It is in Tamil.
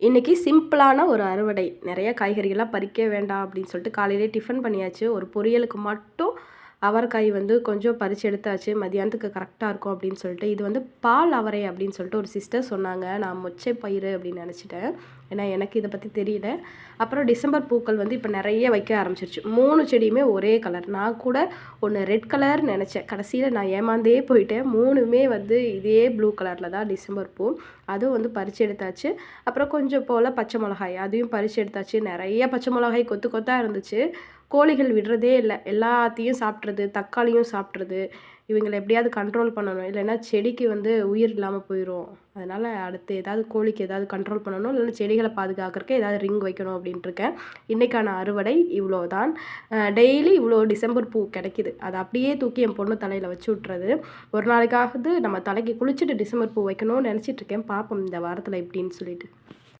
இன்றைக்கி சிம்பிளான ஒரு அறுவடை. நிறைய காய்கறிகள்லாம் பறிக்க வேண்டாம் அப்படின்னு சொல்லிட்டு காலையிலே டிஃபன் பண்ணியாச்சு. ஒரு பொரியலுக்கு மட்டும் அவரைக்காய் வந்து கொஞ்சம் பறித்து எடுத்தாச்சு மதியானத்துக்கு கரெக்டாக இருக்கும் அப்படின்னு சொல்லிட்டு. இது வந்து பால் அவரை அப்படின்னு சொல்லிட்டு ஒரு சிஸ்டர் சொன்னாங்க. நான் மொச்சை பயிறு அப்படின்னு நினச்சிட்டேன். ஏன்னா எனக்கு இதை பற்றி தெரியல. அப்புறம் டிசம்பர் பூக்கள் வந்து இப்போ நிறைய வைக்க ஆரம்பிச்சிருச்சு. மூணு செடியுமே ஒரே கலர் நான் கூட ஒன்று ரெட் கலர் நினச்சேன். கடைசியில் நான் ஏமாந்தே போயிட்டேன். மூணுமே வந்து இதே ப்ளூ கலரில் தான் டிசம்பர் பூ. அதுவும் வந்து பறித்து எடுத்தாச்சு. அப்புறம் கொஞ்சம் போல் பச்சை மிளகாய். அதையும் பறித்து எடுத்தாச்சு. நிறைய பச்சை மிளகாய் கொத்து கொத்தாக இருந்துச்சு. கோழிகள் விடுறதே இல்லை. எல்லாத்தையும் சாப்பிட்றது தக்காளியும் சாப்பிட்றது இவங்களை எப்படியாவது கண்ட்ரோல் பண்ணணும். இல்லைன்னா செடிக்கு வந்து உயிர் இல்லாமல் போயிடும் அதனால் அடுத்து ஏதாவது கோழிக்கு ஏதாவது கண்ட்ரோல் பண்ணணும். இல்லைன்னா செடிகளை பாதுகாக்கிறதுக்கு ஏதாவது ரிங் வைக்கணும் அப்படின்ட்டுருக்கேன் இன்றைக்கான அறுவடை இவ்வளோ தான் டெய்லி இவ்வளோ டிசம்பர் பூ கிடைக்கிது. அதை அப்படியே தூக்கி என் பொண்ணு தலையில் வச்சு விட்றது ஒரு நாளைக்காவது நம்ம தலைக்கு குளிச்சுட்டு டிசம்பர் பூ வைக்கணும்னு நினச்சிட்ருக்கேன் பார்ப்போம் இந்த வாரத்தில் எப்படின்னு சொல்லிட்டு.